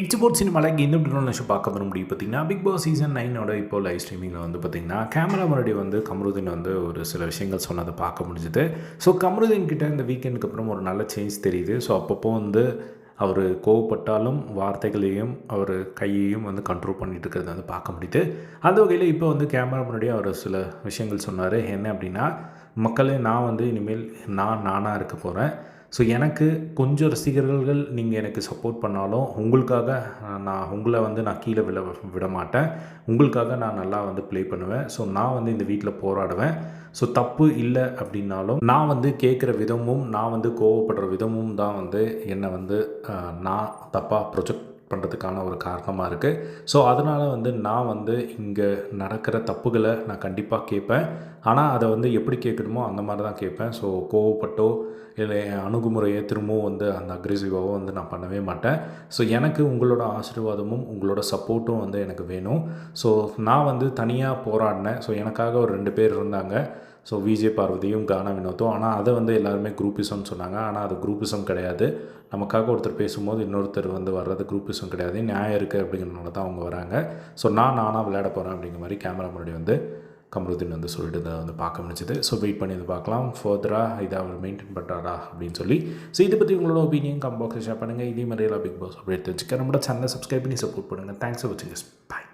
Export சினிமாவில் இந்த show பார்க்க வர முடியும் பார்த்தீங்கன்னா பிக் பாஸ் சீசன் நைனோட இப்போ லைவ் ஸ்ட்ரீமிங்கில் வந்து பார்த்தீங்கன்னா கேமரா முன்னாடி வந்து கமருதீன் வந்து ஒரு சில விஷயங்கள் சொன்னதை பார்க்க முடிஞ்சுது. ஸோ கமருதீன் கிட்ட இந்த வீக்கெண்டுக்கு அப்புறம் ஒரு நல்ல சேஞ்ச் தெரியுது. ஸோ அப்பப்போ வந்து அவர் கோவப்பட்டாலும் வார்த்தைகளையும் அவர் கையையும் வந்து கண்ட்ரோல் பண்ணிட்டு இருக்கிறத வந்து பார்க்க முடியுது. அந்த வகையில் இப்போ வந்து கேமரா முன்னாடி அவர் சில விஷயங்கள் சொன்னார். என்ன அப்படின்னா மக்களே நான் வந்து இனிமேல் நான் நானாக இருக்க போகிறேன் ஸோ எனக்கு கொஞ்சம் ரசிகர்கள் நீங்கள் எனக்கு சப்போர்ட் பண்ணாலும் உங்களுக்காக நான் உங்களை வந்து நான் கீழே விழ விட மாட்டேன். உங்களுக்காக நான் நல்லா வந்து ப்ளே பண்ணுவேன். ஸோ நான் வந்து இந்த வீட்டில் போராடுவேன். ஸோ தப்பு இல்லை அப்படின்னாலும் நான் வந்து கேட்குற விதமும் நான் வந்து கோவப்படுற விதமும் தான் வந்து என்னை வந்து நான் தப்பாக ப்ரொஜெக்ட் பண்ணுறதுக்கான ஒரு காரணமாக இருக்குது ஸோ அதனால் வந்து நான் வந்து இங்கே நடக்கிற தப்புகளை நான் கண்டிப்பாக கேட்பேன். ஆனால் அதை வந்து எப்படி கேட்கணுமோ அந்த மாதிரி தான் கேட்பேன். ஸோ கோவப்பட்டோ இல்லை என் அணுகுமுறையை திரும்பவும் வந்து அந்த அக்ரெசிவாவோ வந்து நான் பண்ணவே மாட்டேன். ஸோ எனக்கு உங்களோட ஆசீர்வாதமும் உங்களோட சப்போர்ட்டும் வந்து எனக்கு வேணும். ஸோ நான் வந்து தனியாக போராடினேன். ஸோ எனக்காக ஒரு ரெண்டு பேர் இருந்தாங்க. ஸோ விஜே பார்வதியும் கானா வினோத்தும். ஆனால் அதை வந்து எல்லாருமே குரூப்பிசம்னு சொன்னாங்க. ஆனால் அது குரூப்பிசம் கிடையாது. நமக்காக ஒருத்தர் பேசும்போது இன்னொருத்தர் வந்து வர்றது குரூப்பிசம் கிடையாது. நியாயம் இருக்குது அப்படிங்கிறனால தான் அவங்க வராங்க. ஸோ நான் நானாக விளையாட போகிறேன் அப்படிங்கிற மாதிரி கேமரா முன்னாடி வந்து கமருதீன் வந்து சொல்லிட்டு இதை வந்து பார்க்க முடிஞ்சது ஸோ வெயிட் பண்ணி வந்து பார்க்கலாம். ஃபர்தராக இதை அவர் மெயின்டைன் பண்ணுறாரா அப்படின்னு சொல்லி. ஸோ இதை பற்றி உங்களோட ஒப்பீனியன் கம் பாக்ஸில் ஷேர் பண்ணுங்கள் இதே மாதிரி எல்லாம் பிக் பாஸ் அப்படி தெரிஞ்சுக்க. நம்மளோட சேனலை சப்ஸ்கிரைப் பண்ணி சப்போர்ட் பண்ணுங்கள் தேங்க்ஸ் ஃபார் வாட்சிங் பாய்